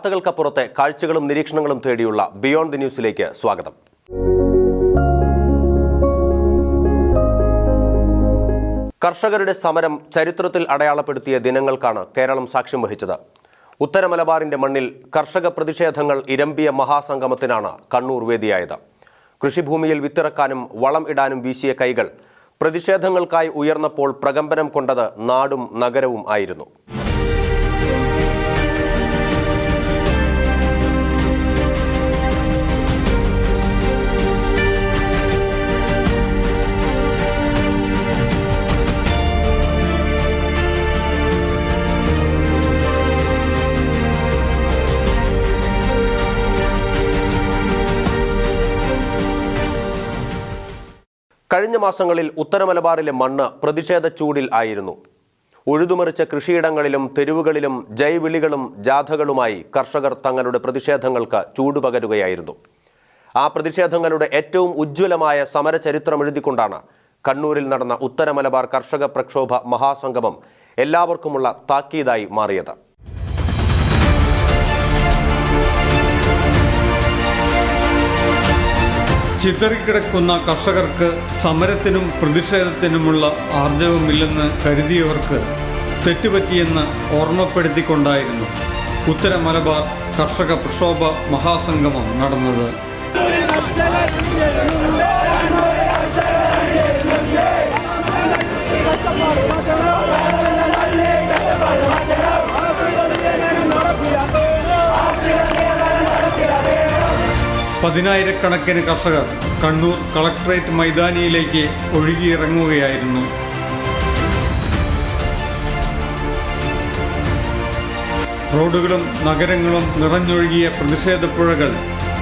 വാർത്തകൾക്കപ്പുറത്തെ കാഴ്ചകളും നിരീക്ഷണങ്ങളും തേടിയുള്ള ബിയോണ്ട് ദി ന്യൂസിലേക്ക് സ്വാഗതം. കർഷകരുടെ സമരം ചരിത്രത്തിൽ അടയാളപ്പെടുത്തിയ ദിനങ്ങൾക്കാണ് കേരളം സാക്ഷ്യം വഹിച്ചത്. ഉത്തരമലബാറിന്റെ മണ്ണിൽ കർഷക പ്രതിഷേധങ്ങൾ ഇരമ്പിയ മഹാസംഗമത്തിനാണ് കണ്ണൂർ വേദിയായത്. കൃഷിഭൂമിയിൽ വിത്തിറക്കാനും വളം ഇടാനും വീശിയ കൈകൾ പ്രതിഷേധങ്ങൾക്കായി ഉയർന്നപ്പോൾ പ്രകമ്പനം കൊണ്ടത് നാടും നഗരവും ആയിരുന്നു. കഴിഞ്ഞ മാസങ്ങളിൽ ഉത്തരമലബാറിലെ മണ്ണ് പ്രതിഷേധ ചൂടിൽ ആയിരുന്നു. ഉഴുതുമറിച്ച കൃഷിയിടങ്ങളിലും തെരുവുകളിലും ജൈവിളികളും ജാഥകളുമായി കർഷകർ തങ്ങളുടെ പ്രതിഷേധങ്ങൾക്ക് ചൂടുപകരുകയായിരുന്നു. ആ പ്രതിഷേധങ്ങളുടെ ഏറ്റവും ഉജ്ജ്വലമായ സമരചരിത്രം എഴുതിക്കൊണ്ടാണ് കണ്ണൂരിൽ നടന്ന ഉത്തരമലബാർ കർഷക പ്രക്ഷോഭ മഹാസംഗമം എല്ലാവർക്കുമുള്ള താക്കീതായി മാറിയത്. ചിതറിക്കിടക്കുന്ന കർഷകർക്ക് സമരത്തിനും പ്രതിഷേധത്തിനുമുള്ള ആർജവമില്ലെന്ന് കരുതിയവർക്ക് തെറ്റുപറ്റിയെന്ന് ഓർമ്മപ്പെടുത്തിക്കൊണ്ടായിരുന്നു. ഉത്തര മലബാർ കർഷക പ്രക്ഷോഭ മഹാസംഗമം നടന്നത്. പതിനായിരക്കണക്കിന് കർഷകർ കണ്ണൂർ കളക്ട്രേറ്റ് മൈതാനിയിലേക്ക് ഒഴുകിയിറങ്ങുകയായിരുന്നു. റോഡുകളും നഗരങ്ങളും നിറഞ്ഞൊഴുകിയ പ്രതിഷേധപ്പുഴകൾ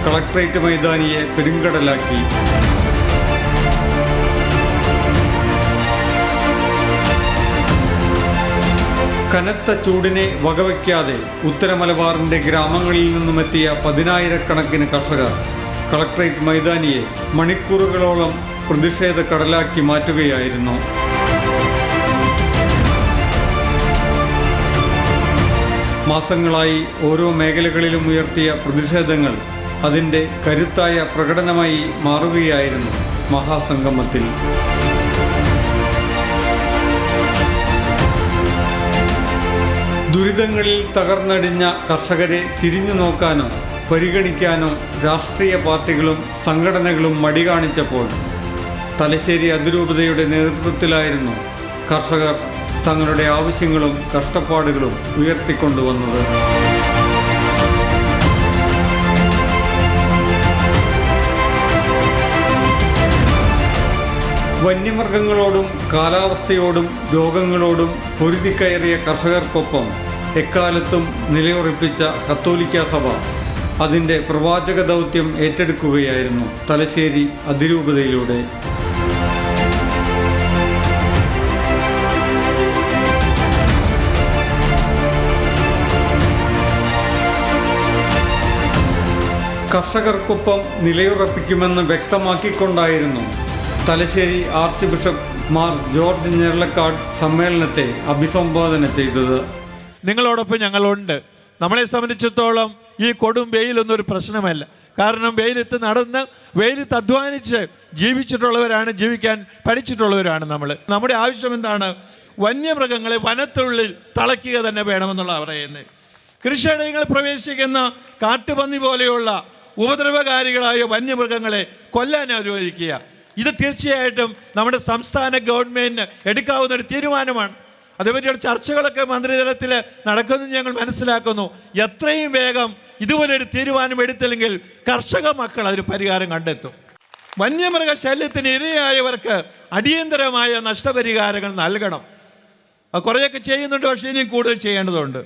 കളക്ട്രേറ്റ് മൈതാനിയെ പെരുങ്കടലാക്കി. കനത്ത ചൂടിനെ വകവയ്ക്കാതെ ഉത്തര മലബാറിന്റെ ഗ്രാമങ്ങളിൽ നിന്നുമെത്തിയ പതിനായിരക്കണക്കിന് കർഷകർ കളക്ട്രേറ്റ് മൈതാനിയെ മണിക്കൂറുകളോളം പ്രതിഷേധ കടലാക്കി മാറ്റുകയായിരുന്നു. മാസങ്ങളായി ഓരോ മേഖലകളിലും ഉയർത്തിയ പ്രതിഷേധങ്ങൾ അതിന്റെ കരുത്തായ പ്രകടനമായി മാറുകയായിരുന്നു മഹാസംഗമത്തിൽ. ദുരിതങ്ങളിൽ തകർന്നടിഞ്ഞ കർഷകരെ തിരിഞ്ഞു നോക്കാനോ പരിഗണിക്കാനോ രാഷ്ട്രീയ പാർട്ടികളും സംഘടനകളും മടി കാണിച്ചപ്പോൾ തലശ്ശേരി അതിരൂപതയുടെ നേതൃത്വത്തിലായിരുന്നു കർഷകർ തങ്ങളുടെ ആവശ്യങ്ങളും കഷ്ടപ്പാടുകളും ഉയർത്തിക്കൊണ്ടുവന്നത്. വന്യമൃഗങ്ങളോടും കാലാവസ്ഥയോടും രോഗങ്ങളോടും പൊരുതിക്കയറിയ കർഷകർക്കൊപ്പം എക്കാലത്തും നിലയുറപ്പിച്ച കത്തോലിക്ക സഭ അതിന്റെ പ്രവാചക ദൗത്യം ഏറ്റെടുക്കുകയായിരുന്നു തലശ്ശേരി അതിരൂപതയിലൂടെ. കർഷകർക്കൊപ്പം നിലയുറപ്പിക്കുമെന്ന് വ്യക്തമാക്കിക്കൊണ്ടായിരുന്നു Thalassery arch bishop Mar George Njaralakatt സമ്മേളനത്തെ അഭിസംബോധന ചെയ്തത്. നിങ്ങളോടൊപ്പം ഞങ്ങളുണ്ട്. നമ്മളെ സംബന്ധിച്ചിടത്തോളം ഈ കൊടും വെയിലൊന്നും ഒരു പ്രശ്നമല്ല. കാരണം വെയിലത്ത് നടന്ന് വെയിലത്ത് അധ്വാനിച്ച് ജീവിച്ചിട്ടുള്ളവരാണ് ജീവിക്കാൻ പഠിച്ചിട്ടുള്ളവരാണ് നമ്മൾ നമ്മുടെ ആവശ്യം എന്താണ്? വന്യമൃഗങ്ങളെ വനത്തുള്ളിൽ തളയ്ക്കുക തന്നെ വേണമെന്നുള്ള പറയുന്നത്. കൃഷിയിടങ്ങളിൽ പ്രവേശിക്കുന്ന കാട്ടുപന്നി പോലെയുള്ള ഉപദ്രവകാരികളായ വന്യമൃഗങ്ങളെ കൊല്ലാൻ അനുവദിക്കുക ഇത് തീർച്ചയായിട്ടും നമ്മുടെ സംസ്ഥാന ഗവൺമെന്റിന് എടുക്കാവുന്ന ഒരു തീരുമാനമാണ്. അതേപറ്റിയുള്ള ചർച്ചകളൊക്കെ മന്ത്രിതലത്തിൽ നടക്കുമെന്ന് ഞങ്ങൾ മനസ്സിലാക്കുന്നു. എത്രയും വേഗം ഇതുപോലൊരു തീരുമാനം എടുത്തില്ലെങ്കിൽ കർഷക മക്കൾ അതിന് പരിഹാരം കണ്ടെത്തും. വന്യമൃഗ ശല്യത്തിന് ഇരയായവർക്ക് അടിയന്തരമായ നഷ്ടപരിഹാരങ്ങൾ നൽകണം. കുറേയൊക്കെ ചെയ്യുന്നുണ്ട് പക്ഷേ ഇനിയും കൂടുതൽ ചെയ്യേണ്ടതുണ്ട്.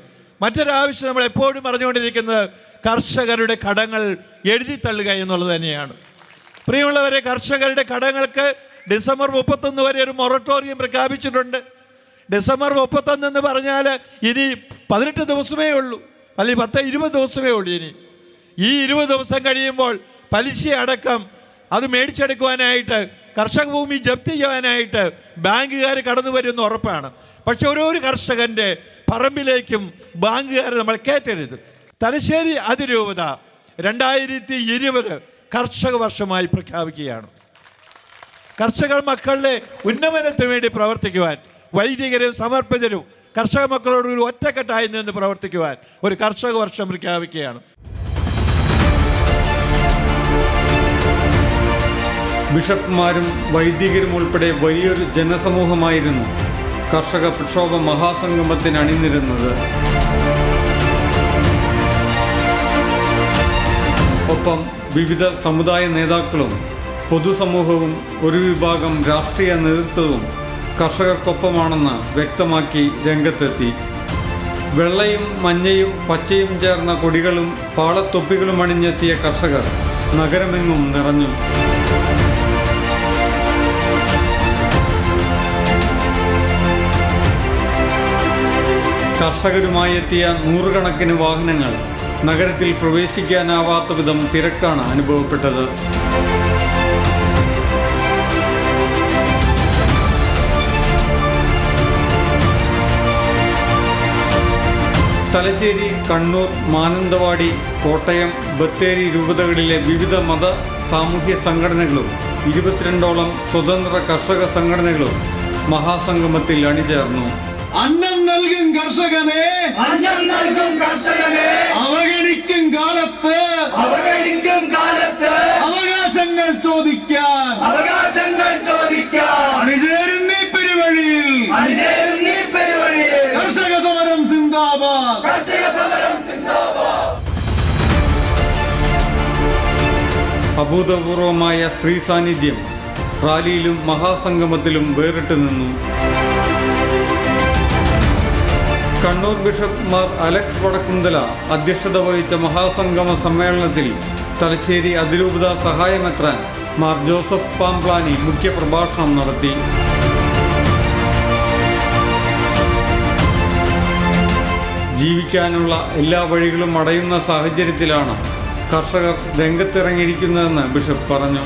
മറ്റൊരാവശ്യം നമ്മൾ എപ്പോഴും പറഞ്ഞുകൊണ്ടിരിക്കുന്നത് കർഷകരുടെ കടങ്ങൾ എഴുതി തള്ളുക എന്നുള്ളത് തന്നെയാണ്. പ്രിയമുള്ളവരെ കർഷകരുടെ കടങ്ങൾക്ക് ഡിസംബർ മുപ്പത്തൊന്ന് വരെ ഒരു മൊറട്ടോറിയം പ്രഖ്യാപിച്ചിട്ടുണ്ട്. ഡിസംബർ മുപ്പത്തൊന്ന് എന്ന് പറഞ്ഞാൽ ഇനി പതിനെട്ട് ദിവസമേ ഉള്ളൂ. അല്ലെങ്കിൽ പത്ത് ഇരുപത് ദിവസമേ ഉള്ളൂ ഇനി. ഈ ഇരുപത് ദിവസം കഴിയുമ്പോൾ പലിശ അടക്കം അത് മേടിച്ചെടുക്കുവാനായിട്ട് കർഷക ഭൂമി ജപ്തി ചെയ്യാനായിട്ട് ബാങ്കുകാർ കടന്നു വരുമെന്ന് ഉറപ്പാണ്. പക്ഷെ ഓരോ കർഷകന്റെ പറമ്പിലേക്കും ബാങ്കുകാർ നമ്മൾ കയറ്റരുത്. തലശ്ശേരി അതിരൂപത രണ്ടായിരത്തി ഇരുപത് കർഷക വർഷമായി പ്രഖ്യാപിക്കുകയാണ്. കർഷകർ മക്കളുടെ ഉന്നമനത്തിന് വേണ്ടി പ്രവർത്തിക്കുവാൻ വൈദികരും സമർപ്പിതരും കർഷക മക്കളോട് ഒരു ഒറ്റക്കെട്ടായി നിന്ന് പ്രവർത്തിക്കുവാൻ ഒരു കർഷക വർഷം പ്രഖ്യാപിക്കുകയാണ്. ബിഷപ്പുമാരും വൈദികരും ഉൾപ്പെടെ വലിയൊരു ജനസമൂഹമായിരുന്നു കർഷക പ്രക്ഷോഭ മഹാസംഗമത്തിന് അണിനിരുന്നത്. ഒപ്പം വിവിധ സമുദായ നേതാക്കളും പൊതുസമൂഹവും ഒരു വിഭാഗം രാഷ്ട്രീയ നേതൃത്വവും കർഷകർക്കൊപ്പമാണെന്ന് വ്യക്തമാക്കി രംഗത്തെത്തി. വെള്ളയും മഞ്ഞയും പച്ചയും ചേർന്ന കൊടികളും പാളത്തൊപ്പികളും അണിഞ്ഞെത്തിയ കർഷകർ നഗരമെങ്ങും നിറഞ്ഞു. കർഷകരുമായി എത്തിയ നൂറുകണക്കിന് വാഹനങ്ങൾ നഗരത്തിൽ പ്രവേശിക്കാനാവാത്ത വിധം തിരക്കാണ് അനുഭവപ്പെട്ടത്. തലശ്ശേരി കണ്ണൂർ മാനന്തവാടി കോട്ടയം ബത്തേരി രൂപതകളിലെ വിവിധ മത സാമൂഹ്യ സംഘടനകളും ഇരുപത്തിരണ്ടോളം സ്വതന്ത്ര കർഷക സംഘടനകളും മഹാസംഗമത്തിൽ അണിചേർന്നു. അന്നം നൽകും കർഷകനെ അന്നം നൽകും കർഷകനെ അവഗണിക്കും കാലത്ത് അവഗണിക്കും കാലത്ത് അവകാശങ്ങൾ ചോദിക്കാൻ അവകാശങ്ങൾ ചോദിക്കാൻ അണിചേരുന്ന ഈ പെരുവഴിയിൽ അണിചേരുന്ന സിന്ദാബാദ്. കർഷക സമരം സിന്ദാബാദ്. അഭൂതപൂർവമായ സ്ത്രീ സാന്നിധ്യം റാലിയിലും മഹാസംഗമത്തിലും വേറിട്ട് നിന്നു. കണ്ണൂർ ബിഷപ്പ് മാർ അലക്സ് വടക്കുന്തല അധ്യക്ഷത വഹിച്ച മഹാസംഗമ സമ്മേളനത്തിൽ തലശ്ശേരി അതിരൂപത സഹായമെത്രാൻ മാർ ജോസഫ് പാംപ്ലാനി മുഖ്യപ്രഭാഷണം നടത്തി. ജീവിക്കാനുള്ള എല്ലാ വഴികളും അടയുന്ന സാഹചര്യത്തിലാണ് കർഷകർ രംഗത്തിറങ്ങിയിരിക്കുന്നതെന്ന് ബിഷപ്പ് പറഞ്ഞു.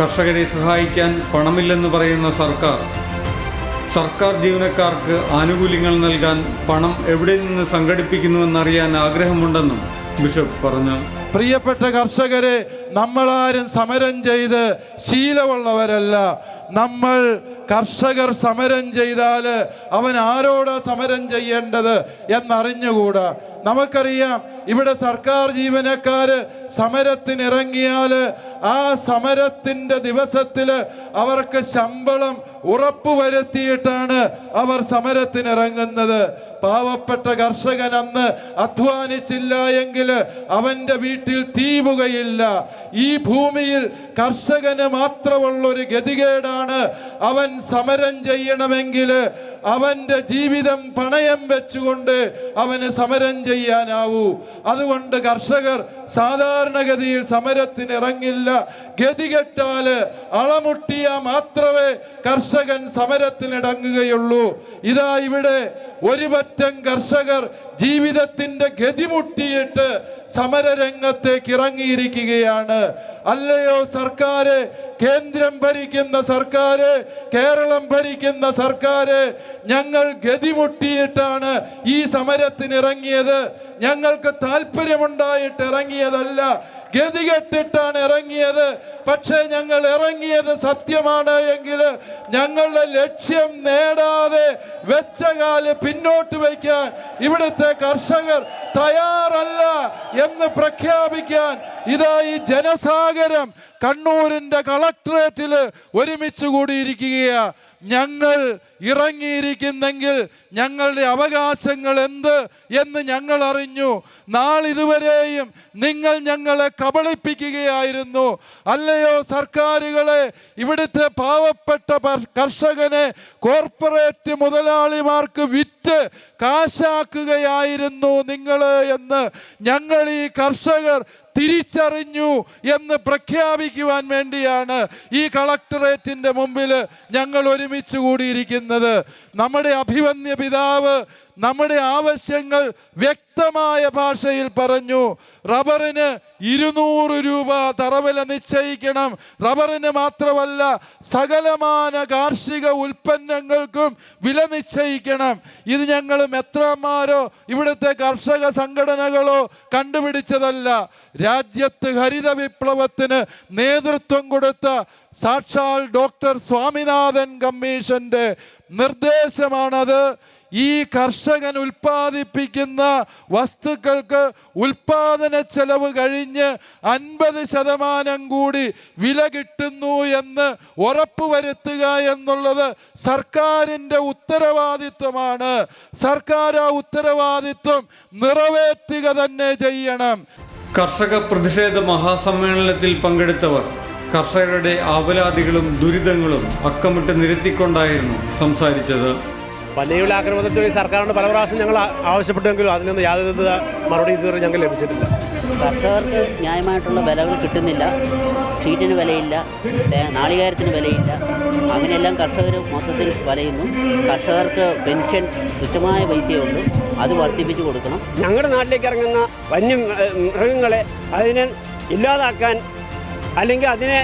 കർഷകരെ സഹായിക്കാൻ പണമില്ലെന്ന് പറയുന്ന സർക്കാർ. സർക്കാർ ജീവനക്കാർക്ക് ആനുകൂല്യങ്ങൾ നൽകാൻ പണം എവിടെ നിന്ന് സംഘടിപ്പിക്കുന്നുവെന്നറിയാൻ ആഗ്രഹമുണ്ടെന്നും ബിഷപ്പ് പറഞ്ഞു. പ്രിയപ്പെട്ട കർഷകരെ നമ്മളാരും സമരം ചെയ്ത് ശീലമുള്ളവരല്ല. നമ്മൾ കർഷകർ സമരം ചെയ്താൽ അവൻ ആരോടാ സമരം ചെയ്യേണ്ടത് എന്നറിഞ്ഞുകൂടാ. നമുക്കറിയാം ഇവിടെ സർക്കാർ ജീവനക്കാർ സമരത്തിനിറങ്ങിയാൽ ആ സമരത്തിന്റെ ദിവസത്തിൽ അവർക്ക് ശമ്പളം ഉറപ്പുവരുത്തിയിട്ടാണ് അവർ സമരത്തിനിറങ്ങുന്നത്. പാവപ്പെട്ട കർഷകൻ അന്ന് അധ്വാനിച്ചില്ല എങ്കിൽ അവന്റെ വീട്ടിൽ തീവുകയില്ല. ഈ ഭൂമിയിൽ കർഷകന് മാത്രമുള്ള ഒരു ഗതികേടാണ് അവൻ സമരം ചെയ്യണമെങ്കിൽ അവന്റെ ജീവിതം പണയം വെച്ചുകൊണ്ട് അവന് സമരം ചെയ്യാനാവൂ. അതുകൊണ്ട് കർഷകർ സാധാരണഗതിയിൽ സമരത്തിന് ഇറങ്ങില്ല ഗതികെട്ടാൽ അളമുട്ടിയ മാത്രമേ കർഷകൻ സമരത്തിനിടങ്ങുകയുള്ളൂ. ഇതാ ഇവിടെ ഒരുപറ്റം കർഷകർ ജീവിതത്തിന്റെ ഗതിമുട്ടിയിട്ട് സമരരംഗത്തേക്ക് ഇറങ്ങിയിരിക്കുകയാണ്. അല്ലയോ സർക്കാര്? കേന്ദ്രം ഭരിക്കുന്ന സർക്കാര്? കേരളം ഭരിക്കുന്ന സർക്കാര്? ഞങ്ങൾ ഗതിമുട്ടിയിട്ടാണ് ഈ സമരത്തിന് ഇറങ്ങിയത് ഞങ്ങൾക്ക് താല്പര്യമുണ്ടായിട്ട് ഇറങ്ങിയതല്ല. ഗതികെട്ടിട്ടാണ് ഇറങ്ങിയത്. പക്ഷേ ഞങ്ങൾ ഇറങ്ങിയത് സത്യമാണ് എങ്കിൽ ഞങ്ങളുടെ ലക്ഷ്യം നേടാതെ വെച്ച കാൽ പിന്നോട്ട് വയ്ക്കാൻ ഇവിടുത്തെ കർഷകർ തയ്യാറല്ല എന്ന് പ്രഖ്യാപിക്കാൻ ഇതാ ഈ ജനസാഗരം കണ്ണൂരിന്റെ കളക്ടറേറ്റിൽ ഒരുമിച്ച് കൂടിയിരിക്കുകയാണ് ഞങ്ങൾ ഇറങ്ങിയിരിക്കുന്നെങ്കിൽ ഞങ്ങളുടെ അവകാശങ്ങൾ എന്ത് എന്ന് ഞങ്ങൾ അറിഞ്ഞു. നാളിതുവരെയും നിങ്ങൾ ഞങ്ങളെ കബളിപ്പിക്കുകയായിരുന്നു. അല്ലയോ സർക്കാരുകളെ ഇവിടുത്തെ പാവപ്പെട്ട കർഷകനെ കോർപ്പറേറ്റ് മുതലാളിമാർക്ക് വിറ്റ് കാശാക്കുകയായിരുന്നു നിങ്ങൾ എന്ന് ഞങ്ങൾ ഈ കർഷകർ തിരിച്ചറിഞ്ഞു എന്ന് പ്രഖ്യാപിക്കുവാൻ വേണ്ടിയാണ് ഈ കളക്ടറേറ്റിന്റെ മുമ്പിൽ ഞങ്ങൾ ഒരുമിച്ച് കൂടിയിരിക്കുന്നത്. നമ്മുടെ അഭിവന്യ പിതാവ് നമ്മുടെ ആവശ്യങ്ങൾ വ്യക്തമായ ഭാഷയിൽ പറഞ്ഞു. റബ്ബറിന് ഇരുന്നൂറ് രൂപ തറവില നിശ്ചയിക്കണം. റബ്ബറിന് മാത്രമല്ല സകലമാന കാർഷിക ഉൽപ്പന്നങ്ങൾക്കും വില നിശ്ചയിക്കണം. ഇത് ഞങ്ങൾ മെത്രന്മാരോ ഇവിടുത്തെ കർഷക സംഘടനകളോ കണ്ടുപിടിച്ചതല്ല. രാജ്യത്ത് ഹരിത വിപ്ലവത്തിന് നേതൃത്വം കൊടുത്ത സാക്ഷാൽ ഡോക്ടർ സ്വാമിനാഥൻ കമ്മീഷന്റെ നിർദ്ദേശമാണത്. ഈ കർഷകൻ ഉൽപ്പാദിപ്പിക്കുന്ന വസ്തുക്കൾക്ക് ഉൽപാദന ചെലവ് കഴിഞ്ഞ് അൻപത് ശതമാനം കൂടി വില കിട്ടുന്നു എന്ന് ഉറപ്പുവരുത്തുക എന്നുള്ളത് സർക്കാരിന്റെ ഉത്തരവാദിത്വമാണ്. സർക്കാർ ആ ഉത്തരവാദിത്വം നിറവേറ്റുക തന്നെ ചെയ്യണം. കർഷക പ്രതിഷേധ മഹാസമ്മേളനത്തിൽ പങ്കെടുത്തവർ കർഷകരുടെ ആവലാതികളും ദുരിതങ്ങളും അക്കമിട്ട് നിരത്തിക്കൊണ്ടായിരുന്നു സംസാരിച്ചത്. പന്നിയുടെ ആക്രമണത്തിൽ സർക്കാരിനോട് പല പ്രാവശ്യം ഞങ്ങൾ ആവശ്യപ്പെട്ടെങ്കിലും അതിൽ നിന്ന് യാതൊരു മറുപടി ഇതുവരെ ഞങ്ങൾക്ക് ലഭിച്ചിട്ടില്ല. കർഷകർക്ക് ന്യായമായിട്ടുള്ള വിലകൾ കിട്ടുന്നില്ല. ഷീറ്റിന് വിലയില്ല. നാളികാരത്തിന് നാളികേരത്തിന് വിലയില്ല. അങ്ങനെയെല്ലാം കർഷകർ മൊത്തത്തിൽ വലയുന്നു. കർഷകർക്ക് പെൻഷൻ തുച്ഛമായ പൈസയേ ഉള്ളൂ അത് വർദ്ധിപ്പിച്ചു കൊടുക്കണം. ഞങ്ങളുടെ നാട്ടിലേക്ക് ഇറങ്ങുന്ന വന്യ മൃഗങ്ങളെ അതിനെ ഇല്ലാതാക്കാൻ അല്ലെങ്കിൽ അതിനെ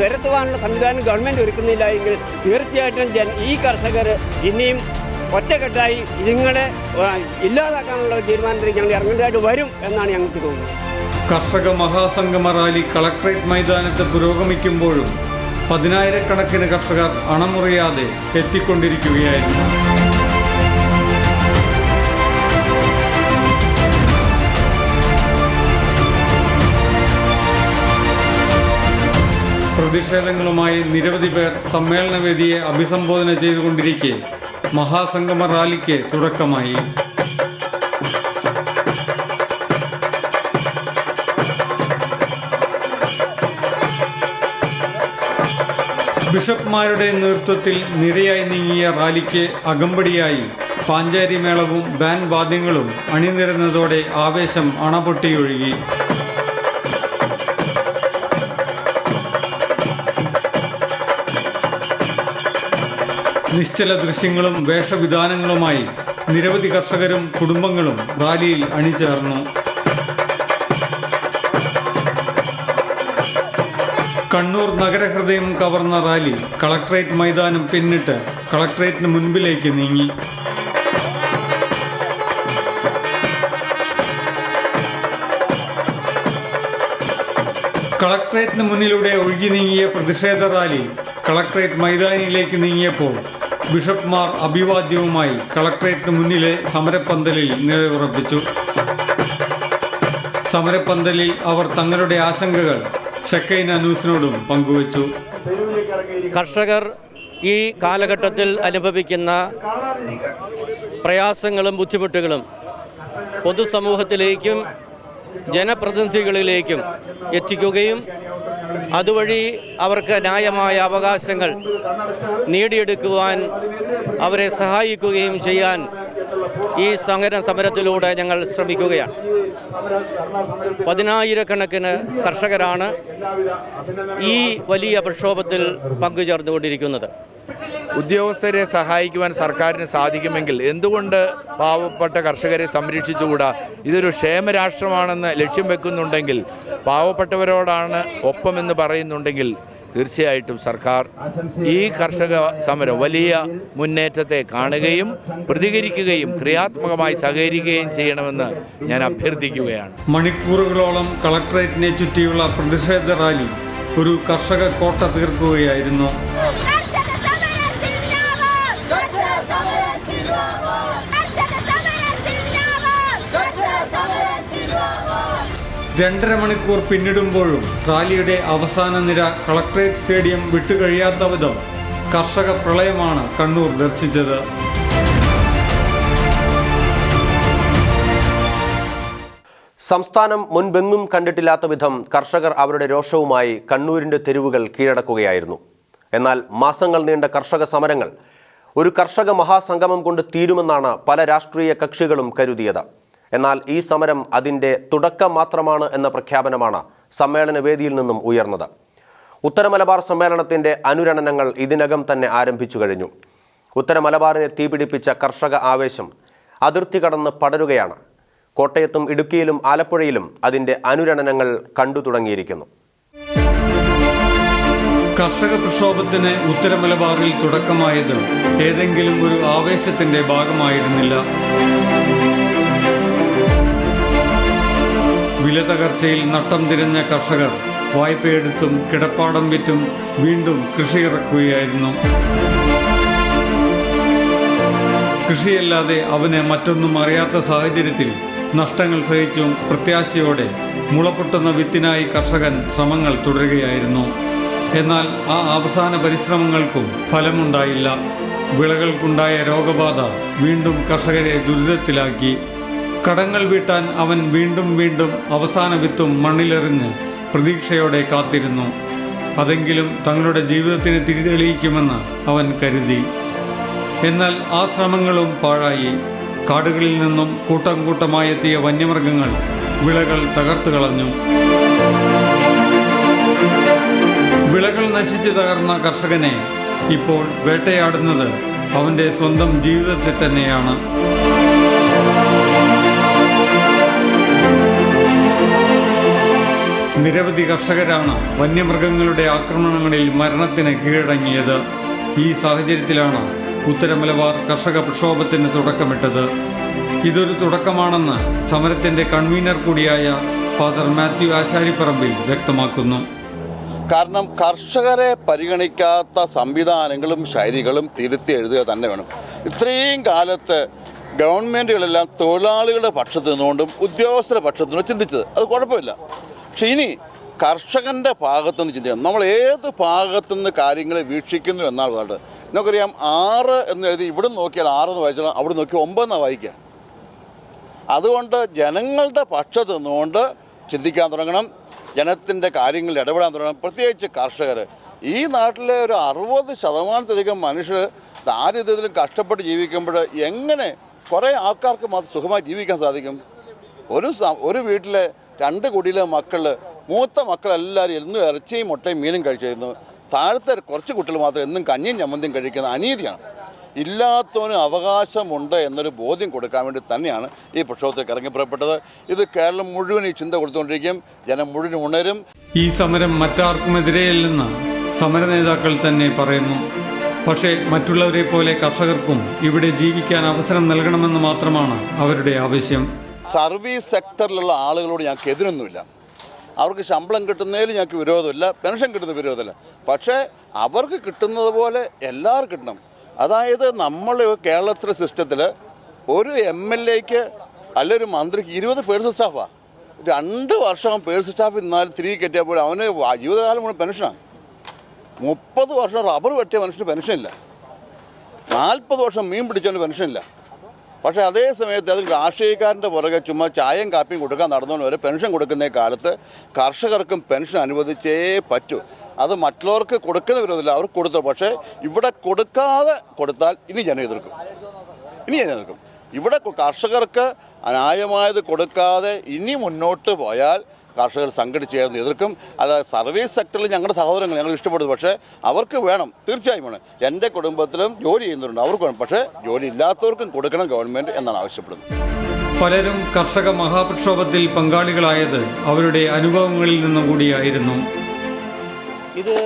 തുരത്തുവാനുള്ള സംവിധാനം ഗവൺമെന്റ് ഒരുക്കുന്നില്ല എങ്കിൽ തീർച്ചയായിട്ടും ജൻ ഈ കർഷകർ ഇനിയും ഒറ്റക്കെട്ടായി ഇതുങ്ങളെ ഇല്ലാതാക്കാനുള്ള തീരുമാനത്തിൽ ഞങ്ങൾ ഇറങ്ങേണ്ടതായിട്ട് വരും എന്നാണ് ഞങ്ങൾക്ക് തോന്നുന്നത്. കർഷക മഹാസംഗമ റാലി കളക്ട്രേറ്റ് മൈതാനത്ത് പുരോഗമിക്കുമ്പോഴും പതിനായിരക്കണക്കിന് കർഷകർ അണമുറിയാതെ എത്തിക്കൊണ്ടിരിക്കുകയായിരുന്നു. പ്രതിഷേധങ്ങളുമായി നിരവധി പേർ സമ്മേളനവേദിയെ അഭിസംബോധന ചെയ്തുകൊണ്ടിരിക്കെ. മഹാസംഗമ റാലിക്ക് തുടക്കമായി. ബിഷപ്പ്മാരുടെ നേതൃത്വത്തിൽ നിരയായി നീങ്ങിയ റാലിക്ക് അകമ്പടിയായി പാഞ്ചാരി മേളവും ബാൻഡ് വാദ്യങ്ങളും അണിനിരന്നതോടെ ആവേശം അണപൊട്ടിയൊഴുകി. നിശ്ചല ദൃശ്യങ്ങളും വേഷവിധാനങ്ങളുമായി നിരവധി കർഷകരും കുടുംബങ്ങളും റാലിയിൽ അണിചേർന്നു. കണ്ണൂർ നഗരഹൃദയം കവർന്ന റാലി കളക്ടറേറ്റ് മൈതാനം പിന്നിട്ട് കളക്ടറേറ്റിന് മുൻപിലേക്ക് നീങ്ങി. കളക്ടറേറ്റിന് മുന്നിലൂടെ ഒഴുകി നീങ്ങിയ പ്രതിഷേധ റാലി കളക്ടറേറ്റ് മൈതാനിയിലേക്ക് നീങ്ങിയപ്പോൾ ബിഷപ്പ്മാർ അഭിവാദ്യവുമായി കളക്ട്രേറ്റിന് മുന്നിലെ സമരപ്പന്തലിൽ നിലയുറപ്പിച്ചു. സമരപ്പന്തലിൽ അവർ തങ്ങളുടെ ആശങ്കകൾ ഷെക്കൈന ന്യൂസിനോടും പങ്കുവച്ചു. കർഷകർ ഈ കാലഘട്ടത്തിൽ അനുഭവിക്കുന്ന പ്രയാസങ്ങളും ബുദ്ധിമുട്ടുകളും പൊതുസമൂഹത്തിലേക്കും ജനപ്രതിനിധികളിലേക്കും എത്തിക്കുകയും അതുവഴി അവർക്ക് ന്യായമായ അവകാശങ്ങൾ നേടിയെടുക്കുവാൻ അവരെ സഹായിക്കുകയും ചെയ്യാൻ ഈ സമര സമരത്തിലൂടെ ഞങ്ങൾ ശ്രമിക്കുകയാണ്. പതിനായിരക്കണക്കിന് കർഷകരാണ് ഈ വലിയ പ്രക്ഷോഭത്തിൽ പങ്കുചേർന്നുകൊണ്ടിരിക്കുന്നത്. ഉദ്യോഗസ്ഥരെ സഹായിക്കുവാൻ സർക്കാരിന് സാധിക്കുമെങ്കിൽ എന്തുകൊണ്ട് പാവപ്പെട്ട കർഷകരെ സംരക്ഷിച്ചുകൂടാ? ഇതൊരു ക്ഷേമരാഷ്ട്രമാണെന്ന് ലക്ഷ്യം വെക്കുന്നുണ്ടെങ്കിൽ പാവപ്പെട്ടവരോടാണ് ഒപ്പമെന്ന് പറയുന്നുണ്ടെങ്കിൽ തീർച്ചയായിട്ടും സർക്കാർ ഈ കർഷക സമരം വലിയ മുന്നേറ്റത്തെ കാണുകയും പ്രതികരിക്കുകയും ക്രിയാത്മകമായി സഹകരിക്കുകയും ചെയ്യണമെന്ന് ഞാൻ അഭ്യർത്ഥിക്കുകയാണ്. മണിക്കൂറുകളോളം കളക്ടറേറ്റിനെ ചുറ്റിയുള്ള പ്രതിഷേധ റാലി ഒരു കർഷക കോട്ട തീർക്കുകയായിരുന്നു കർഷക സമരം സിന്ദാബാദ് കർഷക സമരം സിന്ദാബാദ് കർഷക സമരം സിന്ദാബാദ് കർഷക സമരം സിന്ദാബാദ് രണ്ടര മണിക്കൂർ പിന്നിടുമ്പോഴും റാലിയുടെ അവസാന നിര കളക്ട്രേറ്റ് സ്റ്റേഡിയം വിട്ടുകഴിയാത്ത വിധം കർഷക പ്രളയമാണ് കണ്ണൂർ ദർശിച്ചത്. സംസ്ഥാനം മുൻപെങ്ങും കണ്ടിട്ടില്ലാത്ത വിധം കർഷകർ അവരുടെ രോഷവുമായി കണ്ണൂരിന്റെ തെരുവുകൾ കീഴടക്കുകയായിരുന്നു. എന്നാൽ മാസങ്ങൾ നീണ്ട കർഷക സമരങ്ങൾ ഒരു കർഷക മഹാസംഗമം കൊണ്ട് തീരുമെന്നാണ് പല രാഷ്ട്രീയ കക്ഷികളും കരുതിയത്. എന്നാൽ ഈ സമരം അതിന്റെ തുടക്കം മാത്രമാണ് എന്ന പ്രഖ്യാപനമാണ് സമ്മേളന വേദിയിൽ നിന്നും ഉയർന്നത്. ഉത്തര സമ്മേളനത്തിന്റെ അനുരണനങ്ങൾ ഇതിനകം തന്നെ ആരംഭിച്ചു കഴിഞ്ഞു. ഉത്തര മലബാറിനെ തീപിടിപ്പിച്ച കർഷക ആവേശം അതിർത്തി കടന്ന് പടരുകയാണ്. കോട്ടയത്തും ഇടുക്കിയിലും ആലപ്പുഴയിലും അതിന്റെ അനുരണനങ്ങൾ കണ്ടു തുടങ്ങിയിരിക്കുന്നു. കർഷക പ്രക്ഷോഭത്തിന് ഉത്തരമലബാറിൽ തുടക്കമായത് ഏതെങ്കിലും ഒരു ആവേശത്തിന്റെ ഭാഗമായിരുന്നില്ല. വില തകർച്ചയിൽ നട്ടം തിരഞ്ഞ കർഷകർ വായ്പയെടുത്തും കിടപ്പാടം വിറ്റും വീണ്ടും കൃഷിയിറക്കുകയായിരുന്നു. കൃഷിയല്ലാതെ അവന് മറ്റൊന്നും അറിയാത്ത സാഹചര്യത്തിൽ നഷ്ടങ്ങൾ സഹിച്ചും പ്രത്യാശയോടെ മുളപൊട്ടുന്ന വിത്തിനായി കർഷകൻ ശ്രമങ്ങൾ തുടരുകയായിരുന്നു. എന്നാൽ ആ അവസാന പരിശ്രമങ്ങൾക്കും ഫലമുണ്ടായില്ല. വിളകൾക്കുണ്ടായ രോഗബാധ വീണ്ടും കർഷകരെ ദുരിതത്തിലാക്കി. കടങ്ങൾ വീട്ടാൻ അവൻ വീണ്ടും വീണ്ടും അവസാന വിത്തും മണ്ണിലെറിഞ്ഞ് പ്രതീക്ഷയോടെ കാത്തിരുന്നു. അതെങ്കിലും തങ്ങളുടെ ജീവിതത്തിന് തിരിതെളിയിക്കുമെന്ന് അവൻ കരുതി. എന്നാൽ ആ ശ്രമങ്ങളും പാഴായി. കാടുകളിൽ നിന്നും കൂട്ടം കൂട്ടമായെത്തിയ വന്യമൃഗങ്ങൾ വിളകൾ തകർത്തു കളഞ്ഞു. വിളകൾ നശിച്ച് തകർന്ന കർഷകനെ ഇപ്പോൾ വേട്ടയാടുന്നത് അവന്റെ സ്വന്തം ജീവിതത്തെ തന്നെയാണ്. നിരവധി കർഷകരാണ് വന്യമൃഗങ്ങളുടെ ആക്രമണങ്ങളിൽ മരണത്തിന് കീഴടങ്ങിയത്. ഈ സാഹചര്യത്തിലാണ് ഉത്തരമലബാർ കർഷക പ്രക്ഷോഭത്തിന് തുടക്കമിട്ടത്. ഇതൊരു തുടക്കമാണെന്ന് സമരത്തിന്റെ കൺവീനർ കൂടിയായ ഫാദർ മാത്യു ആശാരിപ്പറമ്പിൽ വ്യക്തമാക്കുന്നു. കാരണം കർഷകരെ പരിഗണിക്കാത്ത സംവിധാനങ്ങളും ശൈലികളും തിരുത്തി എഴുതുക തന്നെ വേണം. ഇത്രയും കാലത്ത് ഗവൺമെന്റുകളെല്ലാം തൊഴിലാളികളുടെ പക്ഷത്തു നിന്നുകൊണ്ടും ഉദ്യോഗസ്ഥരുടെ പക്ഷത്തു നിന്നും ചിന്തിച്ചത്. അത് കുഴപ്പമില്ല. പക്ഷെ ഇനി കർഷകന്റെ ഭാഗത്തുനിന്ന് ചിന്തിക്കണം. നമ്മൾ ഏത് ഭാഗത്തുനിന്ന് കാര്യങ്ങളെ വീക്ഷിക്കുന്നു എന്നാണ് നമുക്കറിയാം ആറ് എന്ന് എഴുതി ഇവിടെ നോക്കിയാൽ ആറ് ആറെന്ന് വായിച്ചാൽ അവിടെ നോക്കി ഒമ്പതെന്നാണ് വായിക്കുക. അതുകൊണ്ട് ജനങ്ങളുടെ പക്ഷത്ത് നിന്നുകൊണ്ട് ചിന്തിക്കാൻ തുടങ്ങണം. ജനത്തിന്റെ കാര്യങ്ങളിൽ ഇടപെടാൻ തുടങ്ങണം. പ്രത്യേകിച്ച് കർഷകർ ഈ നാട്ടിലെ ഒരു അറുപത് ശതമാനത്തിലധികം മനുഷ്യർ ദാരിദ്ര്യത്തിലും കഷ്ടപ്പെട്ട് ജീവിക്കുമ്പോൾ എങ്ങനെ കുറേ ആൾക്കാർക്ക് മാത്രം സുഖമായി ജീവിക്കാൻ സാധിക്കും? ഒരു ഒരു വീട്ടിലെ രണ്ട് കുടിയിലെ മക്കൾ മൂത്ത മക്കളെല്ലാവരും എന്നും ഇറച്ചിയും മുട്ടയും മീനും കഴിച്ചിരുന്നു. താഴത്തെ കുറച്ച് കുട്ടികൾ മാത്രം എന്നും കഞ്ഞിയും ചമ്മന്തിയും കഴിക്കുന്ന അനീതിയാണ്. ഇല്ലാത്തവന് അവകാശമുണ്ട് എന്നൊരു ബോധ്യം കൊടുക്കാൻ വേണ്ടി തന്നെയാണ് ഈ പ്രക്ഷോഭത്തിൽ ഇറങ്ങിപ്പുറപ്പെട്ടത് ഇത് കേരളം മുഴുവൻ ഈ ചിന്ത കൊടുത്തുകൊണ്ടിരിക്കും. ജനം മുഴുവൻ ഉണരും. ഈ സമരം മറ്റാർക്കുമെതിരെയല്ലെന്ന് സമര നേതാക്കൾ തന്നെ പറയുന്നു. പക്ഷേ മറ്റുള്ളവരെ പോലെ കർഷകർക്കും ഇവിടെ ജീവിക്കാൻ അവസരം നൽകണമെന്ന് മാത്രമാണ് അവരുടെ ആവശ്യം. സർവീസ് സെക്ടറിലുള്ള ആളുകളോട് ഞങ്ങൾക്ക് എതിരൊന്നുമില്ല. അവർക്ക് ശമ്പളം കിട്ടുന്നതിൽ ഞങ്ങൾക്ക് വിരോധമില്ല പെൻഷൻ കിട്ടുന്ന വിരോധമില്ല. പക്ഷേ അവർക്ക് കിട്ടുന്നത് പോലെ എല്ലാവർക്കും കിട്ടണം. അതായത് നമ്മൾ കേരളത്തിലെ സിസ്റ്റത്തിൽ ഒരു എം എൽ എക്ക് അല്ലൊരു മന്ത്രിക്ക് ഇരുപത് പേഴ്സൺ സ്റ്റാഫാണ് രണ്ട് വർഷം പേഴ്സൺ സ്റ്റാഫ് ഇന്നാൽ തിരികെ കെട്ടിയാൽ പോലും അവന് ജീവിതകാലം മുഴുവൻ പെൻഷനാണ് മുപ്പത് വർഷം റബ്ബർ വെട്ടിയ മനുഷ്യന് പെൻഷനില്ല. നാൽപ്പത് വർഷം മീൻ പിടിച്ചവന് പെൻഷനില്ല. പക്ഷേ അതേ സമയത്ത് അതിൽ രാഷ്ട്രീയക്കാരന്റെ പുറകെ ചുമ്മാ ചായയും കാപ്പിയും കൊടുക്കാൻ നടന്നവന് വരെ പെൻഷൻ കൊടുക്കുന്ന കാലത്ത് കർഷകർക്കും പെൻഷൻ അനുവദിച്ചേ പറ്റൂ. അത് മറ്റുള്ളവർക്ക് കൊടുക്കുന്ന വിരോധമില്ല അവർക്ക് കൊടുത്തു. പക്ഷേ ഇവിടെ കൊടുക്കാതെ കൊടുത്താൽ ഇനി ജനം എതിർക്കും. ഇനി ജനം എതിർക്കും. ഇവിടെ കർഷകർക്ക് ന്യായമായത് കൊടുക്കാതെ ഇനി മുന്നോട്ട് പോയാൽ കർഷകർ സംഘടിച്ച് ചേർന്ന് എതിർക്കും. അത് സർവീസ് സെക്ടറിൽ ഞങ്ങളുടെ സഹോദരങ്ങൾ ഞങ്ങൾ ഇഷ്ടപ്പെടുന്നു. പക്ഷേ അവർക്ക് വേണം. തീർച്ചയായും വേണം. എന്റെ കുടുംബത്തിലും ജോലി ചെയ്യുന്നുണ്ട് അവർക്ക് വേണം. പക്ഷേ ജോലി ഇല്ലാത്തവർക്കും കൊടുക്കണം ഗവൺമെന്റ് എന്നാണ് ആവശ്യപ്പെടുന്നത്. പലരും കർഷക മഹാപ്രക്ഷോഭത്തിൽ പങ്കാളികളായത് അവരുടെ അനുഭവങ്ങളിൽ നിന്നും കൂടിയായിരുന്നു. ഇത്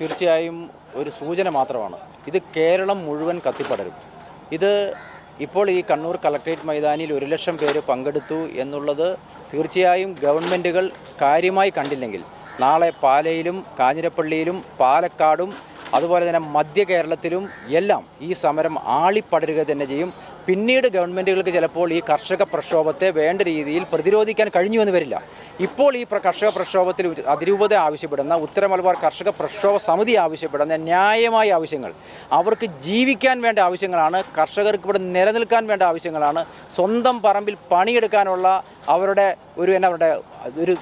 തീർച്ചയായും ഒരു സൂചന മാത്രമാണ്. ഇത് കേരളം മുഴുവൻ കത്തിപ്പടരും. ഇത് ഇപ്പോൾ ഈ കണ്ണൂർ കളക്ട്രേറ്റ് മൈതാനിയിൽ ഒരു ലക്ഷം പേര് പങ്കെടുത്തു എന്നുള്ളത് തീർച്ചയായും ഗവൺമെന്റുകൾ കാര്യമായി കണ്ടില്ലെങ്കിൽ നാളെ പാലയിലും കാഞ്ഞിരപ്പള്ളിയിലും പാലക്കാടും അതുപോലെ തന്നെ മധ്യ കേരളത്തിലും എല്ലാം ഈ സമരം ആളിപ്പടരുക തന്നെ ചെയ്യും. പിന്നീട് ഗവൺമെന്റുകൾക്ക് ചിലപ്പോൾ ഈ കർഷക പ്രക്ഷോഭത്തെ വേണ്ട രീതിയിൽ പ്രതിരോധിക്കാൻ കഴിഞ്ഞു എന്ന് വരില്ല. ഇപ്പോൾ ഈ കർഷക പ്രക്ഷോഭത്തിൽ അതിരൂപത ആവശ്യപ്പെടുന്ന ഉത്തര മലബാർ കർഷക പ്രക്ഷോഭ സമിതി ആവശ്യപ്പെടുന്ന ന്യായമായ ആവശ്യങ്ങൾ അവർക്ക് ജീവിക്കാൻ വേണ്ട ആവശ്യങ്ങളാണ് കർഷകർക്ക് ഇവിടെ നിലനിൽക്കാൻ വേണ്ട ആവശ്യങ്ങളാണ് സ്വന്തം പറമ്പിൽ പണിയെടുക്കാനുള്ള അവരുടെ ഒരു എന്നാ പറയുക ഒരു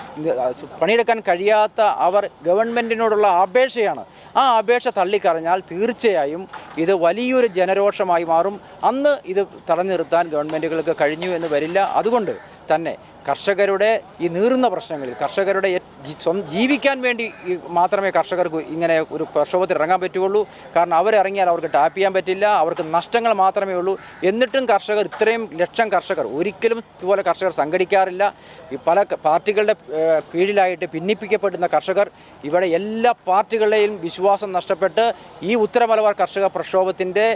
പണിയെടുക്കാൻ കഴിയാത്ത അവർ ഗവൺമെന്റിനോടുള്ള അപേക്ഷയാണ്. ആ അപേക്ഷ തള്ളിക്കറിഞ്ഞാൽ തീർച്ചയായും ഇത് വലിയൊരു ജനരോഷമായി മാറും. അന്ന് ഇത് തടഞ്ഞു നിർത്താൻ ഗവൺമെന്റുകൾക്ക് കഴിഞ്ഞു എന്ന് വരില്ല. അതുകൊണ്ട് തന്നെ കർഷകരുടെ ഈ നീറുന്ന പ്രശ്നങ്ങളിൽ കർഷകരുടെ ജീവിക്കാൻ വേണ്ടി മാത്രമേ കർഷകർക്ക് ഇങ്ങനെ ഒരു പ്രക്ഷോഭത്തിൽ ഇറങ്ങാൻ പറ്റുകയുള്ളൂ. കാരണം അവരിറങ്ങിയാൽ അവർക്ക് ടാപ്പ് ചെയ്യാൻ പറ്റില്ല അവർക്ക് നഷ്ടങ്ങൾ മാത്രമേ ഉള്ളൂ. എന്നിട്ടും കർഷകർ ഇത്രയും ലക്ഷം കർഷകർ ഒരിക്കലും ഇതുപോലെ കർഷകർ സംഘടിക്കാറില്ല. പല പാർട്ടികളുടെ കീഴിലായിട്ട് ഭിന്നിപ്പിക്കപ്പെടുന്ന കർഷകർ ഇവിടെ എല്ലാ പാർട്ടികളുടെയും വിശ്വാസം നഷ്ടപ്പെട്ട് ഈ ഉത്തരമലബാർ കർഷക പ്രക്ഷോഭത്തിന്റെ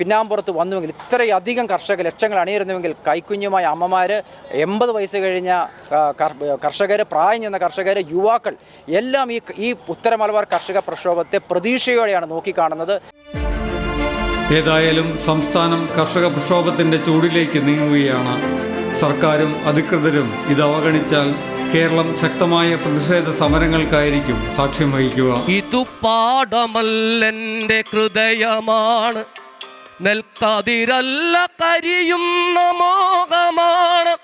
പിന്നാമ്പുറത്ത് വന്നുവെങ്കിൽ ഇത്രയധികം കർഷക ലക്ഷങ്ങൾ അണിയിരുന്നുവെങ്കിൽ കൈക്കുഞ്ഞുമായ അമ്മമാർ എൺപത് വയസ്സ് കഴിഞ്ഞ കർഷകർ പ്രായം ചെന്ന കർഷകർ യുവാക്കൾ എല്ലാം ഈ ഈ ഉത്തര മലബാർ കർഷക പ്രക്ഷോഭത്തെ പ്രതീക്ഷയോടെയാണ് നോക്കിക്കാണുന്നത്. ഏതായാലും സംസ്ഥാനം കർഷക പ്രക്ഷോഭത്തിന്റെ ചൂടിലേക്ക് നീങ്ങുകയാണ്. സർക്കാരും അധികൃതരും ഇത് അവഗണിച്ചാൽ കേരളം ശക്തമായ പ്രതിഷേധ സമരങ്ങൾക്കായിരിക്കും സാക്ഷ്യം വഹിക്കുക. ഇതു പാടമല്ലെന്റെ ഹൃദയമാണ്. നെൽക്കതിരല്ല കരിയുന്ന മോഹമാണ്.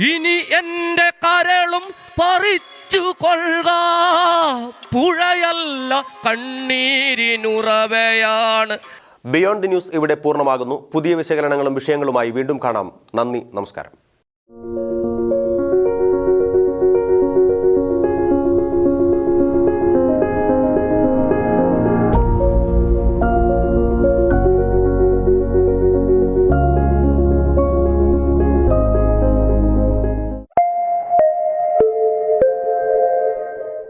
ഇനി എന്റെ കരളും പറിച്ചു കൊള്ളുക. പുഴയല്ല കണ്ണീരിനുറവയാണ്. ബിയോണ്ട് ദി ന്യൂസ് ഇവിടെ പൂർണമാകുന്നു. പുതിയ വിശകലനങ്ങളും വിഷയങ്ങളുമായി വീണ്ടും കാണാം. നന്ദി നമസ്കാരം.